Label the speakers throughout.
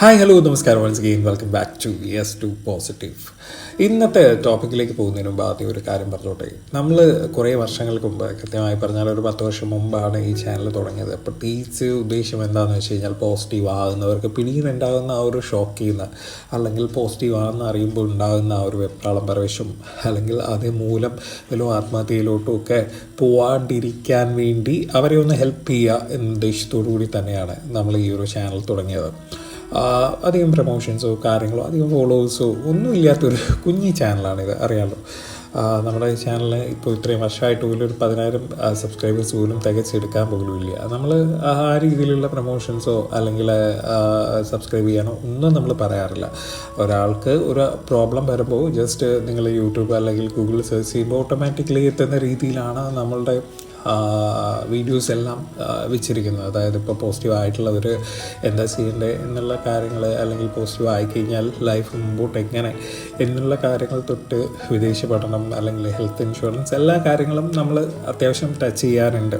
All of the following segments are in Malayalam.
Speaker 1: ഹായ് ഹലോ നമസ്കാരം once again welcome back to yes to positive ഇന്നത്തെ ടോപ്പിക്കിലേക്ക് പോകുന്നതിന് മുമ്പ് ആദ്യം ഒരു കാര്യം പറഞ്ഞോട്ടെ. നമ്മൾ കുറേ വർഷങ്ങൾക്ക് മുമ്പ് കൃത്യമായി പറഞ്ഞാൽ ഒരു പത്ത് വർഷം മുമ്പാണ് ഈ ചാനൽ തുടങ്ങിയത്. പ്രത്യേകിച്ച് ഉദ്ദേശം എന്താണെന്ന് വെച്ച് കഴിഞ്ഞാൽ പോസിറ്റീവ് ആകുന്നവർക്ക് പിന്നീട് ഉണ്ടാകുന്ന ആ ഒരു ഷോക്ക് ചെയ്യുന്ന അല്ലെങ്കിൽ പോസിറ്റീവ് ആണെന്ന് അറിയുമ്പോൾ ഉണ്ടാകുന്ന ആ ഒരു വെപ്രാളം പരവേശം അല്ലെങ്കിൽ അതുമൂലം മൂലം ആത്മഹത്യയിലോട്ടും ഒക്കെ പോവാണ്ടിരിക്കാൻ വേണ്ടി അവരെ ഒന്ന് ഹെൽപ്പ് ചെയ്യുക എന്ന ഉദ്ദേശത്തോടു കൂടി തന്നെയാണ് നമ്മൾ ഈ ഒരു ചാനൽ തുടങ്ങിയത്. അധികം പ്രമോഷൻസോ കാര്യങ്ങളോ അധികം ഫോളോവേഴ്സോ ഒന്നും ഇല്ലാത്തൊരു കുഞ്ഞി ചാനലാണിത് അറിയാമല്ലോ നമ്മുടെ ചാനലിന് ഇപ്പോൾ ഇത്രയും വർഷമായിട്ട് പോലും ഒരു പതിനായിരം സബ്സ്ക്രൈബേഴ്സ് പോലും തികച്ചെടുക്കാൻ പോലും ഇല്ല. നമ്മൾ ആ രീതിയിലുള്ള പ്രൊമോഷൻസോ അല്ലെങ്കിൽ സബ്സ്ക്രൈബ് ചെയ്യാനോ ഒന്നും നമ്മൾ പറയാറില്ല. ഒരാൾക്ക് ഒരു പ്രോബ്ലം വരുമ്പോൾ ജസ്റ്റ് നിങ്ങൾ യൂട്യൂബ് അല്ലെങ്കിൽ ഗൂഗിൾ സെർച്ച് ചെയ്യുമ്പോൾ ഓട്ടോമാറ്റിക്കലി എത്തുന്ന രീതിയിലാണ് നമ്മളുടെ വീഡിയോസ് എല്ലാം വെച്ചിരിക്കുന്നത്. അതായത് ഇപ്പോൾ പോസിറ്റീവ് ആയിട്ടുള്ളവർ എന്താ ചെയ്യേണ്ടത് എന്നുള്ള കാര്യങ്ങൾ അല്ലെങ്കിൽ പോസിറ്റീവ് ആയിക്കഴിഞ്ഞാൽ ലൈഫ് മുമ്പോട്ട് എങ്ങനെ എന്നുള്ള കാര്യങ്ങൾ തൊട്ട് വിദേശ പഠനം അല്ലെങ്കിൽ ഹെൽത്ത് ഇൻഷുറൻസ് എല്ലാ കാര്യങ്ങളും നമ്മൾ അത്യാവശ്യം ടച്ച് ചെയ്യാറുണ്ട്.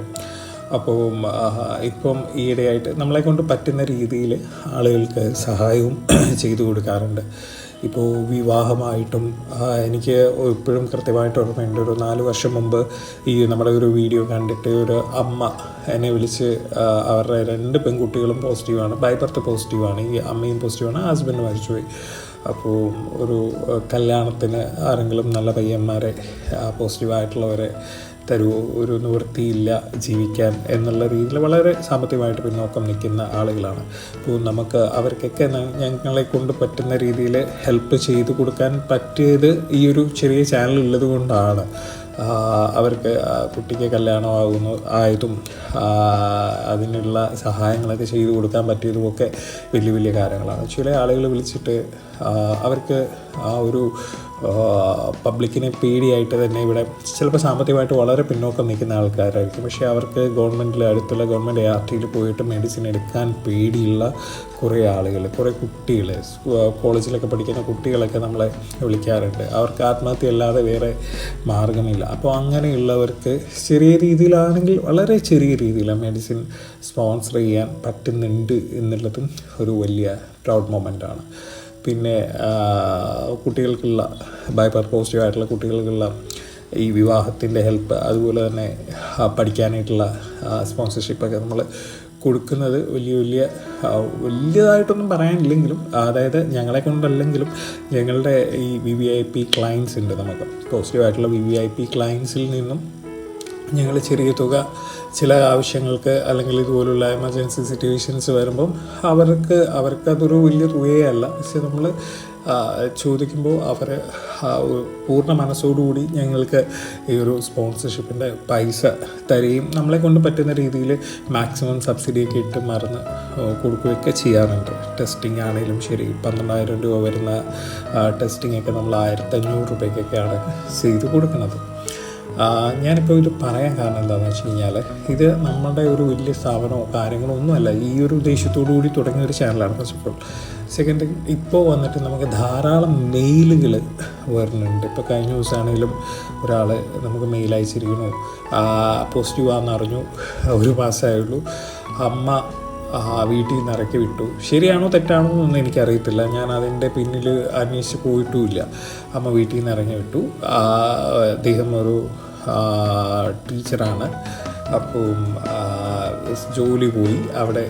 Speaker 1: അപ്പോൾ ഇപ്പം ഈയിടെയായിട്ട് നമ്മളെ കൊണ്ട് പറ്റുന്ന രീതിയിൽ ആളുകൾക്ക് സഹായവും ചെയ്തു കൊടുക്കാറുണ്ട്. ഇപ്പോൾ വിവാഹമായിട്ടും എനിക്ക് ഇപ്പോഴും കൃത്യമായിട്ട് ഓർമ്മയുണ്ട്. ഒരു നാല് വർഷം മുമ്പ് ഈ നമ്മുടെ ഒരു വീഡിയോ കണ്ടിട്ട് ഒരു അമ്മ എന്നെ വിളിച്ച് അവരുടെ രണ്ട് പെൺകുട്ടികളും പോസിറ്റീവാണ് ബൈബർത്ത് പോസിറ്റീവാണ് ഈ അമ്മയും പോസിറ്റീവാണ് ഹസ്ബൻഡ് മരിച്ചുപോയി. അപ്പോൾ ഒരു കല്യാണത്തിന് ആരെങ്കിലും നല്ല പയ്യന്മാരെ പോസിറ്റീവായിട്ടുള്ളവരെ തരുമോ ഒരു നിവൃത്തിയില്ല ജീവിക്കാൻ എന്നുള്ള രീതിയിൽ വളരെ സാമ്പത്തികമായിട്ട് പിന്നോക്കം നിൽക്കുന്ന ആളുകളാണ്. അപ്പോൾ നമുക്ക് അവർക്കൊക്കെ ഞങ്ങളെ കൊണ്ട് പറ്റുന്ന രീതിയിൽ ഹെൽപ്പ് ചെയ്ത് കൊടുക്കാൻ പറ്റിയത് ഈ ഒരു ചെറിയ ചാനൽ ഉള്ളത് കൊണ്ടാണ്. അവർക്ക് കുട്ടിക്ക് കല്യാണമാകുന്നു ആയതും അതിനുള്ള സഹായങ്ങളൊക്കെ ചെയ്തു കൊടുക്കാൻ പറ്റിയതുമൊക്കെ വലിയ വലിയ കാര്യങ്ങളാണ്. ചില ആളുകൾ വിളിച്ചിട്ട് അവർക്ക് ആ ഒരു പബ്ലിക്കിനെ പേടിയായിട്ട് തന്നെ ഇവിടെ ചിലപ്പോൾ സാമ്പത്തികമായിട്ട് വളരെ പിന്നോക്കം നിൽക്കുന്ന ആൾക്കാരായിരിക്കും. പക്ഷേ അവർക്ക് ഗവൺമെന്റിൽ അടുത്തുള്ള ഗവൺമെന്റ് ആർ ടിയിൽ പോയിട്ട് മെഡിസിൻ എടുക്കാൻ പേടിയുള്ള കുറേ ആളുകൾ കുറേ കുട്ടികൾ കോളേജിലൊക്കെ പഠിക്കുന്ന കുട്ടികളൊക്കെ നമ്മളെ വിളിക്കാറുണ്ട്. അവർക്ക് ആത്മഹത്യ അല്ലാതെ വേറെ മാർഗമില്ല. അപ്പോൾ അങ്ങനെയുള്ളവർക്ക് ചെറിയ രീതിയിലാണെങ്കിൽ വളരെ ചെറിയ രീതിയിൽ മെഡിസിൻ സ്പോൺസർ ചെയ്യാൻ പറ്റുന്നുണ്ട് എന്നുള്ളതും ഒരു വലിയ പ്രൗഡ് മൊമെന്റാണ് പിന്നെ കുട്ടികൾക്കുള്ള ബൈപ്പർ പോസിറ്റീവ് ആയിട്ടുള്ള കുട്ടികൾക്കുള്ള ഈ വിവാഹത്തിന്റെ ഹെൽപ്പ് അതുപോലെ തന്നെ പഠിക്കാനായിട്ടുള്ള പഠിക്കാനായിട്ടുള്ള സ്പോൺസർഷിപ്പൊക്കെ നമ്മൾ കൊടുക്കുന്നത് വലിയ വലിയ വലിയതായിട്ടൊന്നും പറയാനില്ലെങ്കിലും അതായത് ഞങ്ങളെ കൊണ്ടല്ലെങ്കിലും ഞങ്ങളുടെ ഈ V V I P clients ഉണ്ട് നമുക്ക്. പോസിറ്റീവായിട്ടുള്ള വി വി ഐ പി ക്ലയൻസിൽ നിന്നും ഞങ്ങൾ ചെറിയ തുക ചില ആവശ്യങ്ങൾക്ക് അല്ലെങ്കിൽ ഇതുപോലുള്ള എമർജൻസി സിറ്റുവേഷൻസ് വരുമ്പം അവർക്ക് അവർക്കതൊരു വലിയ തുകയേ അല്ല പക്ഷെ നമ്മൾ ചോദിക്കുമ്പോൾ അവർ പൂർണ മനസ്സോടുകൂടി ഞങ്ങൾക്ക് ഈ ഒരു സ്പോൺസർഷിപ്പിന്റെ പൈസ തരികയും നമ്മളെ കൊണ്ട് പറ്റുന്ന രീതിയിൽ മാക്സിമം സബ്സിഡിയൊക്കെ ഇട്ട് മറന്ന് കൊടുക്കുകയൊക്കെ ചെയ്യാറുണ്ട്. ടെസ്റ്റിംഗ് ആണെങ്കിലും ശരി പന്ത്രണ്ടായിരം രൂപ വരുന്ന ടെസ്റ്റിംഗ് ഒക്കെ നമ്മൾ ആയിരത്തഞ്ഞൂറ് രൂപയ്ക്കൊക്കെയാണ് ചെയ്ത് കൊടുക്കുന്നത്. ഞാനിപ്പോൾ ഇത് പറയാൻ കാരണം എന്താണെന്ന് വെച്ച് കഴിഞ്ഞാൽ ഇത് നമ്മുടെ ഒരു വലിയ സ്ഥാപനമോ കാര്യങ്ങളോ ഒന്നുമല്ല ഈ ഒരു ഉദ്ദേശത്തോടു കൂടി തുടങ്ങിയ ഒരു ചാനലാണ് ഫസ്റ്റ് ഓഫ് ഓൾ സെക്കൻഡ് ഇപ്പോൾ വന്നിട്ട് നമുക്ക് ധാരാളം മെയിലുകൾ വരുന്നുണ്ട്. ഇപ്പോൾ കഴിഞ്ഞ ദിവസമാണെങ്കിലും ഒരാൾ നമുക്ക് മെയിൽ അയച്ചിരിക്കുന്നു. പോസിറ്റീവ് ആണെന്ന് അറിഞ്ഞു. ഒരു മാസമായുള്ളൂ അമ്മ വീട്ടിൽ നിന്ന് ഇറക്കി വിട്ടു. ശരിയാണോ തെറ്റാണോ എന്നൊന്നും എനിക്കറിയത്തില്ല. ഞാൻ അതിന്റെ പിന്നിൽ അന്വേഷിച്ച് പോയിട്ടുമില്ല. അമ്മ വീട്ടിൽ നിന്ന് ഇറങ്ങി വിട്ടു. അദ്ദേഹം ഒരു ടീച്ചറാണ്. അപ്പോൾ ജോലി പോയി. അവിടെ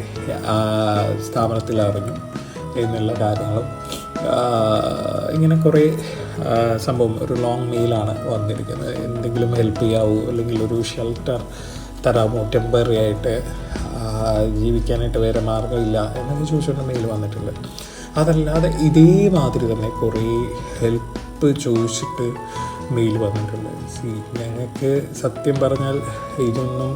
Speaker 1: സ്ഥാപനത്തിൽ അറിഞ്ഞു എന്നുള്ള കാര്യങ്ങളും ഇങ്ങനെ കുറേ സംഭവം. ഒരു ലോങ് മെയിലാണ് വന്നിരിക്കുന്നത്. എന്തെങ്കിലും ഹെൽപ്പ് ചെയ്യാവൂ? അല്ലെങ്കിൽ ഒരു ഷെൽട്ടർ തരാമോ? ടെമ്പററി ആയിട്ട് ജീവിക്കാനായിട്ട് വേറെ മാർഗമില്ല എന്നൊക്കെ ചോദിച്ചുകൊണ്ട് മെയിൽ വന്നിട്ടുണ്ട്. അതല്ലാതെ ഇതേമാതിരി തന്നെ കുറേ ഹെൽപ്പ് ചോദിച്ചിട്ട് മെയിൽ വന്നിട്ടുണ്ട്. സി ഞങ്ങൾക്ക് സത്യം പറഞ്ഞാൽ ഇതൊന്നും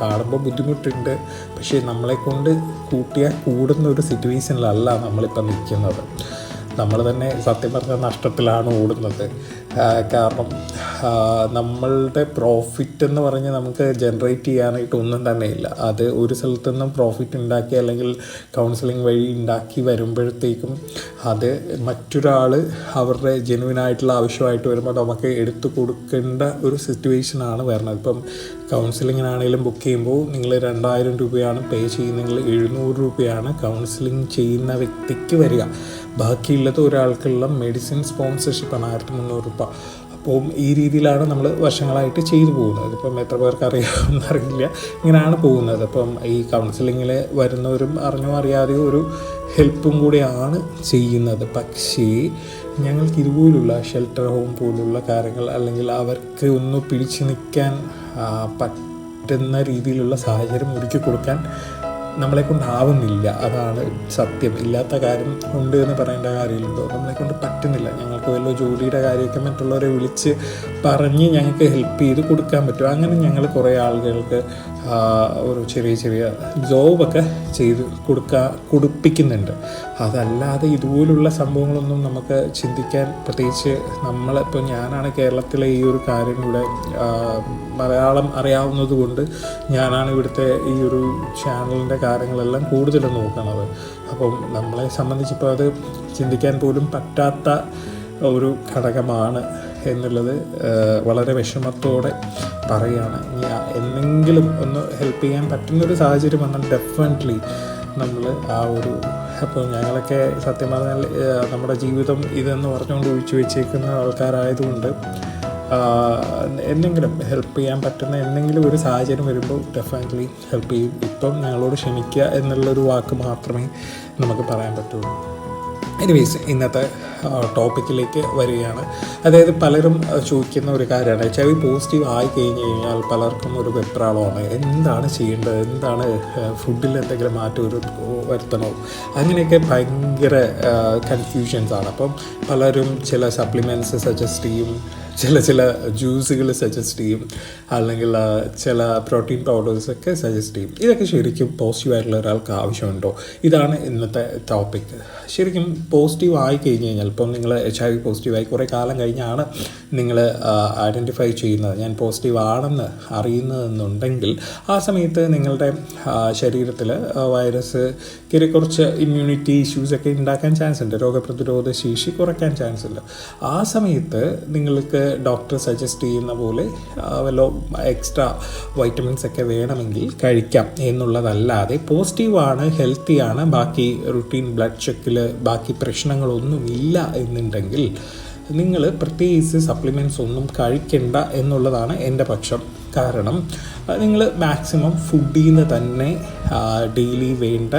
Speaker 1: കാണുമ്പോൾ ബുദ്ധിമുട്ടുണ്ട്. പക്ഷേ നമ്മളെ കൊണ്ട് കൂട്ടിയാൽ കൂടുന്ന ഒരു സിറ്റുവേഷനിലല്ല നമ്മളിപ്പോൾ നിൽക്കുന്നത്. നമ്മൾ തന്നെ സത്യം പറഞ്ഞാൽ നഷ്ടത്തിലാണ് ഓടുന്നത്. കാരണം നമ്മളുടെ പ്രോഫിറ്റ് എന്ന് പറഞ്ഞ് നമുക്ക് ജനറേറ്റ് ചെയ്യാനായിട്ട് ഒന്നും തന്നെ ഇല്ല. അത് ഒരു സ്ഥലത്തു നിന്നും പ്രോഫിറ്റ് ഉണ്ടാക്കി അല്ലെങ്കിൽ കൗൺസിലിംഗ് വഴി ഉണ്ടാക്കി വരുമ്പോഴത്തേക്കും അത് മറ്റൊരാൾ അവരുടെ ജെനുവിനായിട്ടുള്ള ആവശ്യമായിട്ട് വരുമ്പോൾ നമുക്ക് എടുത്തു കൊടുക്കേണ്ട ഒരു സിറ്റുവേഷനാണ് വരുന്നത് ഇപ്പം കൗൺസിലിങ്ങിനാണെങ്കിലും ബുക്ക് ചെയ്യുമ്പോൾ നിങ്ങൾ രണ്ടായിരം രൂപയാണ് പേ ചെയ്യുന്നതെങ്കിൽ എഴുന്നൂറ് രൂപയാണ് കൗൺസിലിംഗ് ചെയ്യുന്ന വ്യക്തിക്ക് വരിക. ബാക്കിയുള്ളത് ഒരാൾക്കുള്ള മെഡിസിൻ സ്പോൺസർഷിപ്പാണ് ആയിരത്തി മുന്നൂറ് രൂപ അപ്പോൾ ഈ രീതിയിലാണ് നമ്മൾ വർഷങ്ങളായിട്ട് ചെയ്തു പോകുന്നത്. ഇപ്പം എത്ര പേർക്ക് അറിയാമെന്ന് അറിയില്ല. ഇങ്ങനെയാണ് പോകുന്നത്. അപ്പം ഈ കൗൺസിലിങ്ങിൽ വരുന്നവരും അറിഞ്ഞോ അറിയാതെയോ ഒരു ഹെൽപ്പും കൂടിയാണ് ചെയ്യുന്നത്. പക്ഷേ ഞങ്ങൾക്ക് ഇതുപോലുള്ള ഷെൽട്ടർ ഹോം പോലുള്ള കാര്യങ്ങൾ അല്ലെങ്കിൽ അവർക്ക് ഒന്ന് പിടിച്ചു നിൽക്കാൻ പറ്റുന്ന രീതിയിലുള്ള സാഹചര്യം ഒരുക്കി കൊടുക്കാൻ നമ്മളെ കൊണ്ടാവുന്നില്ല അതാണ് സത്യം. ഇല്ലാത്ത കാര്യം ഉണ്ട് എന്ന് പറയേണ്ട കാര്യമില്ലല്ലോ നമ്മളെ കൊണ്ട് പറ്റുന്നില്ല. ഞങ്ങൾക്ക് വല്ല ജോലിയുടെ കാര്യമൊക്കെ മറ്റുള്ളവരെ വിളിച്ച് പറഞ്ഞ് ഞങ്ങൾക്ക് ഹെൽപ്പ് ചെയ്ത് കൊടുക്കാൻ പറ്റും. അങ്ങനെ ഞങ്ങൾ കുറേ ആളുകൾക്ക് ഒരു ചെറിയ ചെറിയ ജോബൊക്കെ ചെയ്ത് കൊടുക്കുക കൊടുപ്പിക്കുന്നുണ്ട്. അതല്ലാതെ ഇതുപോലുള്ള സംഭവങ്ങളൊന്നും നമുക്ക് ചിന്തിക്കാൻ പ്രത്യേകിച്ച് നമ്മളിപ്പോൾ ഞാനാണ് കേരളത്തിലെ ഈ ഒരു കാര്യം ഇവിടെ മലയാളം അറിയാവുന്നത് കൊണ്ട് ഞാനാണ് ഇവിടുത്തെ ഈ ഒരു ചാനലിന്റെ കാര്യങ്ങളെല്ലാം കൂടുതൽ നോക്കുന്നത് അപ്പം നമ്മളെ സംബന്ധിച്ചിപ്പോൾ അത് ചിന്തിക്കാൻ പോലും പറ്റാത്ത ഒരു ഘടകമാണ് എന്നുള്ളത് വളരെ വിഷമത്തോടെ പറയുകയാണ് എന്തെങ്കിലും ഒന്ന് ഹെൽപ്പ് ചെയ്യാൻ പറ്റുന്നൊരു സാഹചര്യം വന്നാൽ ഡെഫിനറ്റ്ലി നമ്മൾ ആ ഒരു അപ്പോൾ ഞങ്ങളൊക്കെ സത്യം പറഞ്ഞാൽ നമ്മുടെ ജീവിതം ഇതെന്ന് പറഞ്ഞുകൊണ്ട് ഒഴിച്ചു വെച്ചേക്കുന്ന ആൾക്കാരായതുകൊണ്ട് എന്തെങ്കിലും ഹെൽപ്പ് ചെയ്യാൻ പറ്റുന്ന എന്തെങ്കിലും ഒരു സാഹചര്യം വരുമ്പോൾ ഡെഫിനറ്റ്ലി ഹെൽപ്പ് ചെയ്യും. ഇപ്പം ഞങ്ങളോട് ക്ഷമിക്കുക എന്നുള്ളൊരു വാക്ക് മാത്രമേ നമുക്ക് പറയാൻ പറ്റുള്ളൂ. എനിവേസ് ഇന്നത്തെ ടോപ്പിക്കിലേക്ക് വരികയാണ്. അതായത് പലരും ചോദിക്കുന്ന ഒരു കാര്യമാണ്. എച്ച് ഐ വി പോസിറ്റീവ് ആയി കഴിഞ്ഞ് കഴിഞ്ഞാൽ പലർക്കും ഒരു വെപ്രാളമാണ്. എന്താണ് ചെയ്യേണ്ടത്? എന്താണ് ഫുഡിൽ എന്തെങ്കിലും മാറ്റം ഒരു വരുത്തണോ? അങ്ങനെയൊക്കെ ഭയങ്കര കൺഫ്യൂഷൻസാണ് അപ്പം പലരും ചില സപ്ലിമെന്റ്സ് സജസ്റ്റ് ചെയ്യും. ചില ചില ജ്യൂസുകൾ സജസ്റ്റ് ചെയ്യും. അല്ലെങ്കിൽ ചില പ്രോട്ടീൻ പൗഡേഴ്സ് ഒക്കെ സജസ്റ്റ് ചെയ്യും. ഇതൊക്കെ ശരിക്കും പോസിറ്റീവ് ആയിട്ടുള്ള ഒരാൾക്ക് ആവശ്യമുണ്ടോ? ഇതാണ് ഇന്നത്തെ ടോപ്പിക് ശരിക്കും പോസിറ്റീവ് ആയി കഴിഞ്ഞ് കഴിഞ്ഞാൽ ഇപ്പം നിങ്ങൾ എച്ച് ഐ വി പോസിറ്റീവ് ആയി കുറേ കാലം കഴിഞ്ഞാണ് നിങ്ങൾ ഐഡന്റിഫൈ ചെയ്യുന്നത്. ഞാൻ പോസിറ്റീവ് ആണെന്ന് അറിയുന്നതെന്നുണ്ടെങ്കിൽ ആ സമയത്ത് നിങ്ങളുടെ ശരീരത്തിൽ വൈറസ് കയറി കുറച്ച് ഇമ്മ്യൂണിറ്റി ഇഷ്യൂസൊക്കെ ഉണ്ടാക്കാൻ ചാൻസ് ഉണ്ട്. രോഗപ്രതിരോധ ശേഷി കുറയ്ക്കാൻ ചാൻസ് ഉണ്ട്. ആ സമയത്ത് നിങ്ങൾക്ക് ഡോക്ടർ സജസ്റ്റ് ചെയ്യുന്ന പോലെ വല്ല എക്സ്ട്രാ വൈറ്റമിൻസ് ഒക്കെ വേണമെങ്കിൽ കഴിക്കാം എന്നുള്ളതല്ലാതെ പോസിറ്റീവാണ് ഹെൽത്തിയാണ് ബാക്കി റുട്ടീൻ ബ്ലഡ് ചെക്കിൽ ബാക്കി പ്രശ്നങ്ങളൊന്നും ഇല്ല എന്നുണ്ടെങ്കിൽ നിങ്ങൾ പ്രത്യേകിച്ച് സപ്ലിമെന്റ്സ് ഒന്നും കഴിക്കണ്ട എന്നുള്ളതാണ് എന്റെ പക്ഷം. കാരണം നിങ്ങൾ മാക്സിമം ഫുഡിൽ നിന്ന് തന്നെ ഡെയിലി വേണ്ട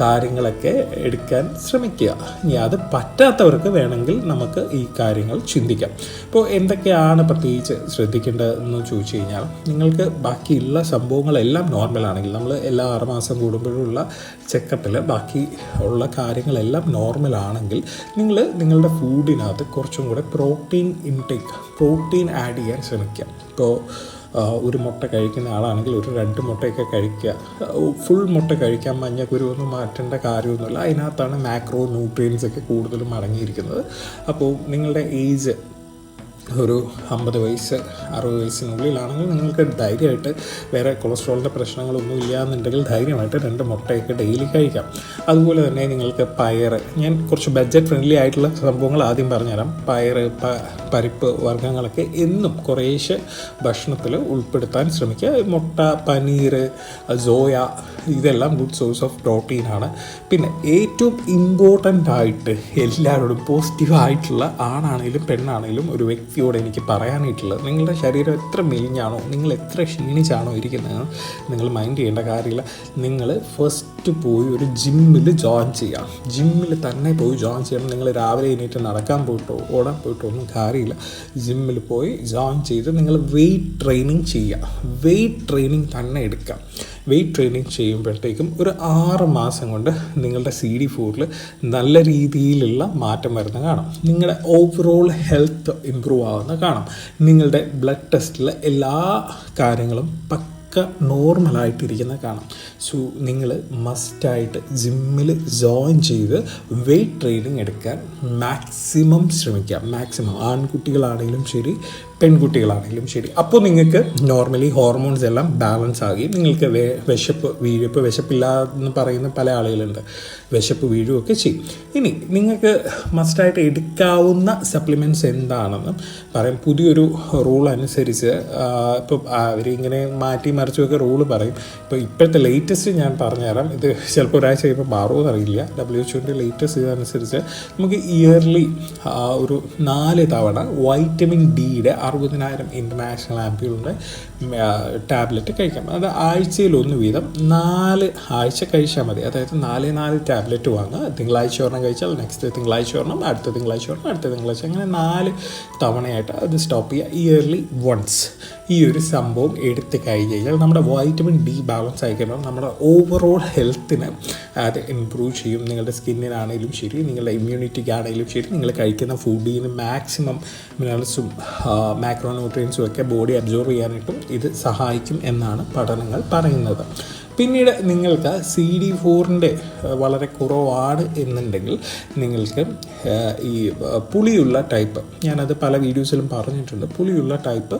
Speaker 1: കാര്യങ്ങളൊക്കെ എടുക്കാൻ ശ്രമിക്കുക. ഇനി അത് പറ്റാത്തവർക്ക് വേണമെങ്കിൽ നമുക്ക് ഈ കാര്യങ്ങൾ ചിന്തിക്കാം. ഇപ്പോൾ എന്തൊക്കെയാണ് പ്രത്യേകിച്ച് ശ്രദ്ധിക്കേണ്ടതെന്ന് ചോദിച്ചു കഴിഞ്ഞാൽ നിങ്ങൾക്ക് ബാക്കിയുള്ള സംഭവങ്ങളെല്ലാം നോർമലാണെങ്കിൽ നമ്മൾ എല്ലാ ആറുമാസം കൂടുമ്പോഴുള്ള ചെക്കപ്പിൽ ബാക്കി ഉള്ള കാര്യങ്ങളെല്ലാം നോർമലാണെങ്കിൽ നിങ്ങൾ നിങ്ങളുടെ ഫുഡിനകത്ത് കുറച്ചും കൂടെ പ്രോട്ടീൻ ഇൻടേക്ക് പ്രോട്ടീൻ ആഡ് ചെയ്യാൻ ശ്രമിക്കുക. ഇപ്പോൾ ഒരു മുട്ട കഴിക്കുന്ന ആളാണെങ്കിൽ ഒരു രണ്ട് മുട്ടയൊക്കെ കഴിക്കുക. ഫുൾ മുട്ട കഴിക്കാൻ മഞ്ഞക്കുരു ഒന്നും മാറ്റേണ്ട കാര്യമൊന്നുമില്ല. അതിനകത്താണ് മാക്രോ ന്യൂട്രിയൻസ് ഒക്കെ കൂടുതലും അടങ്ങിയിരിക്കുന്നത്. അപ്പോൾ നിങ്ങളുടെ ഏജ് ഒരു അമ്പത് വയസ്സ് അറുപത് വയസ്സിനുള്ളിലാണെങ്കിൽ നിങ്ങൾക്ക് ധൈര്യമായിട്ട് വേറെ കൊളസ്ട്രോളിന്റെ പ്രശ്നങ്ങളൊന്നും ഇല്ല എന്നുണ്ടെങ്കിൽ ധൈര്യമായിട്ട് രണ്ട് മുട്ടയൊക്കെ ഡെയിലി കഴിക്കാം. അതുപോലെ തന്നെ നിങ്ങൾക്ക് പയർ ഞാൻ കുറച്ച് ബഡ്ജറ്റ് ഫ്രണ്ട്ലി ആയിട്ടുള്ള സംഭവങ്ങൾ ആദ്യം പറഞ്ഞുതരാം. പയർ പരിപ്പ് വർഗങ്ങളൊക്കെ എന്നും കുറേശ്ശെ ഭക്ഷണത്തിൽ ഉൾപ്പെടുത്താൻ ശ്രമിക്കുക. മുട്ട പനീർ സോയ ഇതെല്ലാം ഗുഡ് സോഴ്സ് ഓഫ് പ്രോട്ടീനാണ് പിന്നെ ഏറ്റവും ഇമ്പോർട്ടന്റ് ആയിട്ട് എല്ലാവരോടും പോസിറ്റീവായിട്ടുള്ള ആണാണെങ്കിലും പെണ്ണാണെങ്കിലും ഒരു വ്യക്തിയോട് എനിക്ക് പറയാനായിട്ടുള്ളത്. നിങ്ങളുടെ ശരീരം എത്ര മെലിഞ്ഞാണോ നിങ്ങൾ എത്ര ക്ഷീണിച്ചാണോ ഇരിക്കുന്നത് നിങ്ങൾ മൈൻഡ് ചെയ്യേണ്ട കാര്യമില്ല. നിങ്ങൾ ഫസ്റ്റ് പോയി ഒരു ജിമ്മിൽ ജോയിൻ ചെയ്യാം ജിമ്മിൽ തന്നെ പോയി ജോയിൻ ചെയ്യണം. നിങ്ങൾ രാവിലെ എണീറ്റ് നടക്കാൻ പോയിട്ടോ ഓടാൻ പോയിട്ടോ ഒന്നും കാര്യമില്ല. ജിമ്മിൽ പോയി ജോയിൻ ചെയ്ത് നിങ്ങൾ വെയിറ്റ് ട്രെയിനിങ് ചെയ്യുക. വെയിറ്റ് ട്രെയിനിങ് തന്നെ എടുക്കാം വെയിറ്റ് ട്രെയിനിങ് ചെയ്യുമ്പോഴത്തേക്കും ഒരു ആറ് മാസം കൊണ്ട് നിങ്ങളുടെ സി ഡി ഫോറിൽ നല്ല രീതിയിലുള്ള മാറ്റം വരുന്ന കാണാം. നിങ്ങളുടെ ഓവറോൾ ഹെൽത്ത് ഇമ്പ്രൂവ് ആവുന്ന കാണാം. നിങ്ങളുടെ ബ്ലഡ് ടെസ്റ്റിലെ എല്ലാ കാര്യങ്ങളും പക്ക നോർമലായിട്ടിരിക്കുന്ന കാണാം. സോ നിങ്ങൾ മസ്റ്റായിട്ട് ജിമ്മിൽ ജോയിൻ ചെയ്ത് വെയിറ്റ് ട്രെയിനിങ് എടുക്കാൻ മാക്സിമം ശ്രമിക്കുക. മാക്സിമം ആൺകുട്ടികളാണെങ്കിലും ശരി പെൺകുട്ടികളാണെങ്കിലും ശരി. അപ്പോൾ നിങ്ങൾക്ക് നോർമലി ഹോർമോൺസ് എല്ലാം ബാലൻസ് ആകി നിങ്ങൾക്ക് വിശപ്പ് വീഴും ഇപ്പോൾ വിശപ്പില്ല എന്ന് പറയുന്ന പല ആളുകളുണ്ട്. വിശപ്പ് വീഴുകയൊക്കെ ചെയ്യും. ഇനി നിങ്ങൾക്ക് മസ്റ്റായിട്ട് എടുക്കാവുന്ന സപ്ലിമെന്റ്സ് എന്താണെന്ന് പറയും. പുതിയൊരു റൂൾ അനുസരിച്ച് ഇപ്പോൾ അവരിങ്ങനെ മാറ്റി മറിച്ചുമൊക്കെ റൂൾ പറയും. ഇപ്പോൾ ഇപ്പോഴത്തെ ലേറ്റസ്റ്റ് ഞാൻ പറഞ്ഞുതരാം. ഇത് ചിലപ്പോൾ ഒരാഴ്ച കഴിയുമ്പോൾ മാറുമെന്ന് അറിയില്ല ഡബ്ല്യു എച്ച്ഒന്റെ ലേറ്റസ്റ്റ് ഇതനുസരിച്ച് നമുക്ക് ഇയർലി ഒരു നാല് തവണ വൈറ്റമിൻ ഡിയുടെ അറുപതിനായിരം ഇന്റർനാഷണൽ ആംപ്യൂളിന്റെ ടാബ്ലറ്റ് കഴിക്കാം. അത് ആഴ്ചയിൽ ഒന്ന് വീതം നാല് ആഴ്ച കഴിച്ചാൽ മതി. അതായത് നാല് നാല് ടാബ്ലറ്റ് വാങ്ങുക. തിങ്കളാഴ്ച ഒരെണ്ണം കഴിച്ചാൽ നെക്സ്റ്റ് തിങ്കളാഴ്ച ഒരെണ്ണം അടുത്ത തിങ്കളാഴ്ച ഒരെണ്ണം അടുത്ത തിങ്കളാഴ്ച അങ്ങനെ നാല് തവണയായിട്ട് അത് സ്റ്റോപ്പ് ചെയ്യുക ഇയർലി വൺസ് ഈ ഒരു സംഭവം എടുത്ത് കഴിഞ്ഞ് കഴിഞ്ഞാൽ നമ്മുടെ വൈറ്റമിൻ ഡി ബാലൻസ് ആയി കഴിയുമ്പോൾ നമ്മുടെ ഓവറോൾ ഹെൽത്തിന് അത് ഇമ്പ്രൂവ് ചെയ്യും. നിങ്ങളുടെ സ്കിന്നിനാണെങ്കിലും ശരി നിങ്ങളുടെ ഇമ്മ്യൂണിറ്റിക്കാണെങ്കിലും ശരി നിങ്ങൾ കഴിക്കുന്ന ഫുഡിന് മാക്സിമം മിനറൽസും മാക്രോന്യൂട്രിയൻസും ഒക്കെ ബോഡി അബ്സോർവ് ചെയ്യാനായിട്ടും ഇത് സഹായിക്കും എന്നാണ് പഠനങ്ങൾ പറയുന്നത്. പിന്നീട് നിങ്ങൾക്ക് സി ഡി ഫോറിന്റെ വളരെ കുറവാണ് എന്നുണ്ടെങ്കിൽ നിങ്ങൾക്ക് ഈ പുളിയുള്ള ടൈപ്പ് ഞാനത് പല വീഡിയോസിലും പറഞ്ഞിട്ടുണ്ട്. പുളിയുള്ള ടൈപ്പ്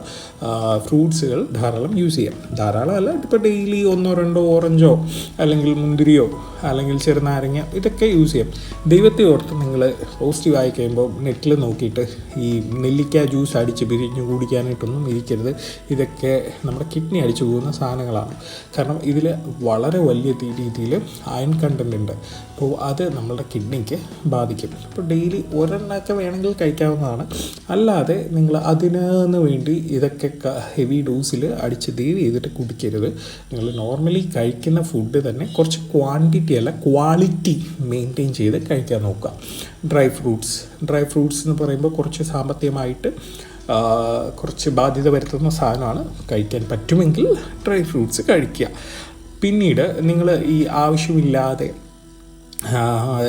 Speaker 1: ഫ്രൂട്ട്സുകൾ ധാരാളം യൂസ് ചെയ്യാം. ധാരാളം അല്ല ഇപ്പോൾ ഡെയിലി ഒന്നോ രണ്ടോ ഓറഞ്ചോ അല്ലെങ്കിൽ മുന്തിരിയോ അല്ലെങ്കിൽ ചെറുനാരങ്ങ ഇതൊക്കെ യൂസ് ചെയ്യാം. ദൈവത്തെ ഓർത്ത് നിങ്ങൾ പോസിറ്റീവ് ആയി കഴിയുമ്പോൾ നെറ്റിൽ നോക്കിയിട്ട് ഈ നെല്ലിക്ക ജ്യൂസ് അടിച്ച് പിരിഞ്ഞ് കുടിക്കാനായിട്ടൊന്നും ഇരിക്കരുത്. ഇതൊക്കെ നമ്മുടെ കിഡ്നി അടിച്ചു പോകുന്ന സാധനങ്ങളാണ്. കാരണം ഇതിൽ വളരെ വലിയ രീതിയിൽ അയൺ കണ്ടന്റ് ഉണ്ട്. അപ്പോൾ അത് നമ്മളുടെ കിഡ്നിക്ക് ബാധിക്കും. അപ്പോൾ ഡെയിലി ഒരെണ്ണമൊക്കെ വേണമെങ്കിൽ കഴിക്കാവുന്നതാണ്. അല്ലാതെ നിങ്ങൾ അതിന് വേണ്ടി ഇതൊക്കെ ഹെവി ഡോസിൽ അടിച്ച് ദീവ് ചെയ്തിട്ട് കുടിക്കരുത്. നിങ്ങൾ നോർമലി കഴിക്കുന്ന ഫുഡ് തന്നെ കുറച്ച് ക്വാണ്ടിറ്റി അല്ല ക്വാളിറ്റി മെയിന്റെയിൻ ചെയ്ത് കഴിക്കാൻ നോക്കുക. ഡ്രൈ ഫ്രൂട്ട്സ് ഡ്രൈ ഫ്രൂട്ട്സ് എന്ന് പറയുമ്പോൾ കുറച്ച് സാമ്പത്തികമായിട്ട് കുറച്ച് ബാധ്യത വരുത്തുന്ന സാധനമാണ് കഴിക്കാൻ പറ്റുമെങ്കിൽ ഡ്രൈ ഫ്രൂട്ട്സ് കഴിക്കുക. പിന്നീട് നിങ്ങൾ ഈ ആവശ്യമില്ലാതെ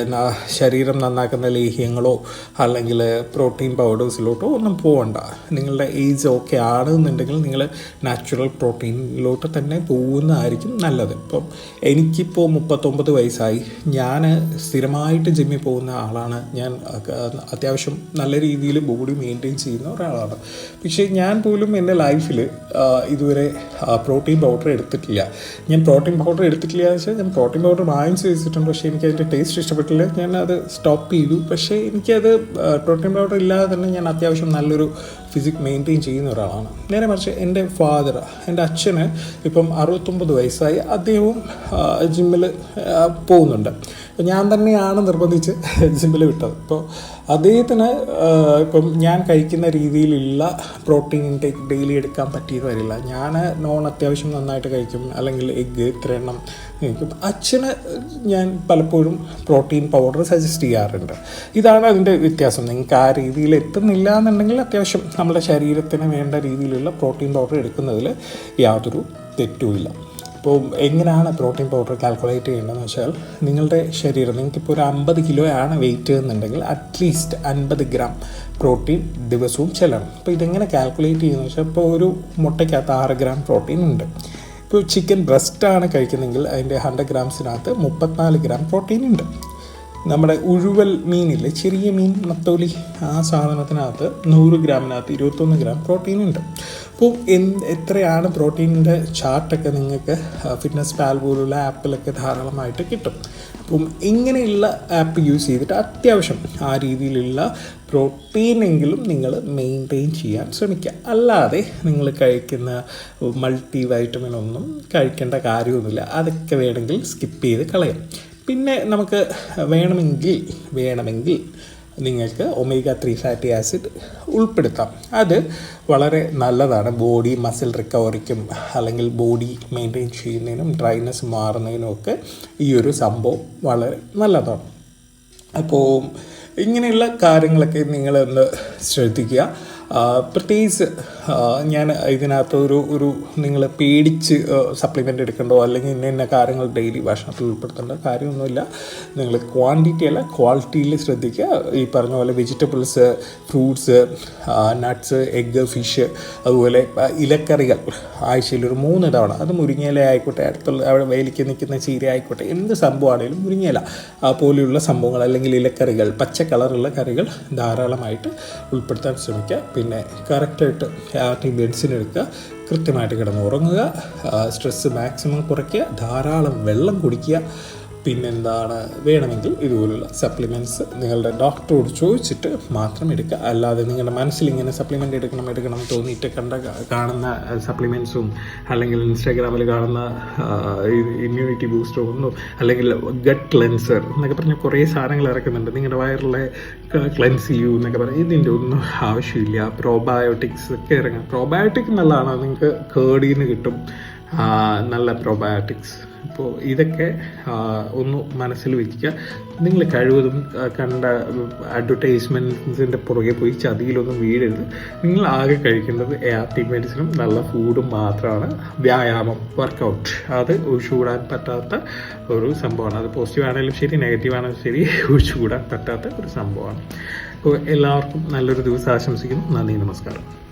Speaker 1: എന്നാ ശരീരം നന്നാക്കുന്ന ലേഹ്യങ്ങളോ അല്ലെങ്കിൽ പ്രോട്ടീൻ പൗഡേഴ്സിലോട്ടോ ഒന്നും പോകണ്ട നിങ്ങളുടെ ഏജ് ഓക്കെ ആണെന്നുണ്ടെങ്കിൽ നിങ്ങൾ നാച്ചുറൽ പ്രോട്ടീനിലോട്ട് തന്നെ പോകുന്നതായിരിക്കും നല്ലത്. ഇപ്പം എനിക്കിപ്പോൾ മുപ്പത്തൊമ്പത് വയസ്സായി. ഞാൻ സ്ഥിരമായിട്ട് ജിമ്മിൽ പോകുന്ന ആളാണ്. ഞാൻ അത്യാവശ്യം നല്ല രീതിയിൽ ബോഡി മെയിന്റെയിൻ ചെയ്യുന്ന ഒരാളാണ്. പക്ഷേ ഞാൻ പോലും എന്റെ ലൈഫിൽ ഇതുവരെ പ്രോട്ടീൻ പൗഡർ എടുത്തിട്ടില്ല. ഞാൻ പ്രോട്ടീൻ പൗഡർ എടുത്തിട്ടില്ല എന്ന് വെച്ചാൽ ഞാൻ പ്രോട്ടീൻ പൗഡർ വാങ്ങിച്ച് വെച്ചിട്ടുണ്ട്. പക്ഷേ എനിക്ക് അതിന്റെ ടേസ്റ്റ് ഇഷ്ടപ്പെട്ടില്ല. ഞാൻ അത് സ്റ്റോപ്പ് ചെയ്തു. പക്ഷേ എനിക്കത് പ്രോട്ടീൻ പൗഡർ ഇല്ലാതെ തന്നെ ഞാൻ അത്യാവശ്യം നല്ലൊരു ഫിസിക് മെയിന്റെയിൻ ചെയ്യുന്ന ഒരാളാണ്. നേരെ മറിച്ച് എന്റെ ഫാദർ എന്റെ അച്ഛന് ഇപ്പം അറുപത്തൊമ്പത് വയസ്സായി. അദ്ദേഹവും ജിമ്മിൽ പോകുന്നുണ്ട്. അപ്പോൾ ഞാൻ തന്നെയാണ് നിർബന്ധിച്ച് ജിമ്മിൽ വിട്ടത്. അപ്പോൾ അദ്ദേഹത്തിന് ഇപ്പം ഞാൻ കഴിക്കുന്ന രീതിയിലുള്ള പ്രോട്ടീൻ ഇൻടേക്ക് ഡെയിലി എടുക്കാൻ പറ്റിയെന്ന് വരില്ല. ഞാൻ നോൺ അത്യാവശ്യം നന്നായിട്ട് കഴിക്കും. അല്ലെങ്കിൽ എഗ്ഗ് ഇത്ര എണ്ണം കഴിക്കും. അച്ഛന് ഞാൻ പലപ്പോഴും പ്രോട്ടീൻ പൗഡർ സജസ്റ്റ് ചെയ്യാറുണ്ട്. ഇതാണ് അതിന്റെ വ്യത്യാസം. നിങ്ങൾക്ക് ആ രീതിയിൽ എത്തുന്നില്ല എന്നുണ്ടെങ്കിൽ അത്യാവശ്യം നമ്മുടെ ശരീരത്തിന് വേണ്ട രീതിയിലുള്ള പ്രോട്ടീൻ പൗഡർ എടുക്കുന്നതിൽ യാതൊരു തെറ്റുമില്ല. അപ്പോൾ എങ്ങനെയാണ് പ്രോട്ടീൻ പൗഡർ കാൽക്കുലേറ്റ് ചെയ്യേണ്ടതെന്ന് വെച്ചാൽ നിങ്ങളുടെ ശരീരം നിങ്ങൾക്കിപ്പോൾ ഒരു അമ്പത് കിലോ ആണ് വെയിറ്റ് എന്നുണ്ടെങ്കിൽ അറ്റ്ലീസ്റ്റ് അൻപത് ഗ്രാം പ്രോട്ടീൻ ദിവസവും ചെല്ലണം. അപ്പോൾ ഇതെങ്ങനെ കാൽക്കുലേറ്റ് ചെയ്യുന്നത് വെച്ചാൽ ഇപ്പോൾ ഒരു മുട്ടയ്ക്കകത്ത് ആറ് ഗ്രാം പ്രോട്ടീൻ ഉണ്ട്. ഇപ്പോൾ ചിക്കൻ ബ്രസ്റ്റാണ് കഴിക്കുന്നതെങ്കിൽ അതിന്റെ ഹൺഡ്രഡ് ഗ്രാംസിനകത്ത് മുപ്പത്തിനാല് ഗ്രാം പ്രോട്ടീൻ ഉണ്ട്. നമ്മുടെ ഉഴുവൽ മീനില്ലേ ചെറിയ മീൻ നത്തോലി ആ സാധനത്തിനകത്ത് നൂറ് ഗ്രാമിനകത്ത് ഇരുപത്തൊന്ന് ഗ്രാം പ്രോട്ടീൻ ഉണ്ട്. അപ്പോൾ എന്ത് എത്രയാണ് പ്രോട്ടീനിന്റെ ചാർട്ടൊക്കെ നിങ്ങൾക്ക് ഫിറ്റ്നസ് പാൽ പോലുള്ള ആപ്പിലൊക്കെ ധാരാളമായിട്ട് കിട്ടും. അപ്പം ഇങ്ങനെയുള്ള ആപ്പ് യൂസ് ചെയ്തിട്ട് അത്യാവശ്യം ആ രീതിയിലുള്ള പ്രോട്ടീനെങ്കിലും നിങ്ങൾ മെയിന്റെയിൻ ചെയ്യാൻ ശ്രമിക്കുക. അല്ലാതെ നിങ്ങൾ കഴിക്കുന്ന മൾട്ടി വൈറ്റമിൻ ഒന്നും കഴിക്കേണ്ട കാര്യമൊന്നുമില്ല. അതൊക്കെ വേണമെങ്കിൽ സ്കിപ്പ് ചെയ്ത് കളയാം. പിന്നെ നമുക്ക് വേണമെങ്കിൽ വേണമെങ്കിൽ നിങ്ങൾക്ക് ഒമേഗ ത്രീ ഫാറ്റി ആസിഡ് ഉൾപ്പെടുത്താം. അത് വളരെ നല്ലതാണ്. ബോഡി മസിൽ റിക്കവറിക്കും അല്ലെങ്കിൽ ബോഡി മെയിന്റെയിൻ ചെയ്യുന്നതിനും ഡ്രൈനെസ് മാറുന്നതിനും ഒക്കെ ഈ ഒരു സംഭവം വളരെ നല്ലതാണ്. അപ്പോൾ ഇങ്ങനെയുള്ള കാര്യങ്ങളൊക്കെ നിങ്ങളൊന്ന് ശ്രദ്ധിക്കുക. പ്രത്യേകിച്ച് ഞാൻ ഇതിനകത്ത് ഒരു ഒരു നിങ്ങൾ പേടിച്ച് സപ്ലിമെന്റ് എടുക്കണ്ടോ അല്ലെങ്കിൽ ഇന്ന ഇന്ന കാര്യങ്ങൾ ഡെയിലി ഭക്ഷണത്തിൽ ഉൾപ്പെടുത്തേണ്ട കാര്യമൊന്നുമില്ല. നിങ്ങൾ ക്വാണ്ടിറ്റി അല്ല ക്വാളിറ്റിയിൽ ശ്രദ്ധിക്കുക. ഈ പറഞ്ഞ പോലെ vegetables fruits nuts egg fish അതുപോലെ ഇലക്കറികൾ ആഴ്ചയിൽ ഒരു മൂന്ന് തവണ. അത് മുരിങ്ങയില ആയിക്കോട്ടെ അടുത്തുള്ള അവിടെ വേലിക്ക് നിൽക്കുന്ന ചീര ആയിക്കോട്ടെ എന്ത് സംഭവമാണെങ്കിലും മുരിങ്ങയില. പോലെയുള്ള സംഭവങ്ങൾ അല്ലെങ്കിൽ ഇലക്കറികൾ പച്ച കളറുള്ള കറികൾ ധാരാളമായിട്ട് ഉൾപ്പെടുത്താൻ ശ്രമിക്കുക. പിന്നെ കറക്റ്റായിട്ട് ആർട്ടി മെഡിസിൻ എടുക്കുക കൃത്യമായിട്ട് കിടന്ന് ഉറങ്ങുക സ്ട്രെസ്സ് മാക്സിമം കുറയ്ക്കുക ധാരാളം വെള്ളം കുടിക്കുക പിന്നെന്താണ് വേണമെങ്കിൽ ഇതുപോലുള്ള സപ്ലിമെന്റ്സ് നിങ്ങളുടെ ഡോക്ടറോട് ചോദിച്ചിട്ട് മാത്രം എടുക്കുക. അല്ലാതെ നിങ്ങളുടെ മനസ്സിൽ ഇങ്ങനെ സപ്ലിമെന്റ് എടുക്കണം എടുക്കണം തോന്നിയിട്ട് കണ്ട കാണുന്ന സപ്ലിമെന്റ്സും അല്ലെങ്കിൽ ഇൻസ്റ്റാഗ്രാമിൽ കാണുന്ന ഇമ്മ്യൂണിറ്റി ബൂസ്റ്റർ ഒന്നും അല്ലെങ്കിൽ ഗട്ട് ക്ലെൻസർ എന്നൊക്കെ പറഞ്ഞ കുറേ സാധനങ്ങൾ ഇറക്കുന്നുണ്ട്. നിങ്ങളുടെ വയറിലെ ക്ലെൻസ് ചെയ്യൂ എന്നൊക്കെ പറഞ്ഞ് ഇതിന്റെ ഒന്നും ആവശ്യമില്ല. പ്രോബയോട്ടിക്സ് ഒക്കെ ഇറങ്ങും. പ്രോബയോട്ടിക് നല്ലതാണ്. നിങ്ങൾക്ക് കേടീന്ന് കിട്ടും. നല്ല പ്രോബയോട്ടിക്സ് അപ്പോൾ ഇതൊക്കെ ഒന്ന് മനസ്സിൽ വയ്ക്കുക നിങ്ങൾ കഴിവതും കണ്ട അഡ്വർടൈസ്മെന്റ്സിന്റെ പുറകെ പോയി ചതിയിലൊന്നും വീഴരുത്. നിങ്ങൾ ആകെ കഴിക്കേണ്ടത് ആർട്ടി മെഡിസിനും നല്ല ഫുഡും മാത്രമാണ് വ്യായാമം വർക്കൗട്ട് അത് ഒഴിച്ചുകൂടാൻ പറ്റാത്ത ഒരു സംഭവമാണ്. അത് പോസിറ്റീവ് ആണെങ്കിലും ശരി നെഗറ്റീവ് ആണെങ്കിലും ശരി ഒഴിച്ചുകൂടാൻ പറ്റാത്ത ഒരു സംഭവമാണ്. അപ്പോൾ എല്ലാവർക്കും നല്ലൊരു ദിവസം ആശംസിക്കുന്നു. നന്ദി നമസ്കാരം.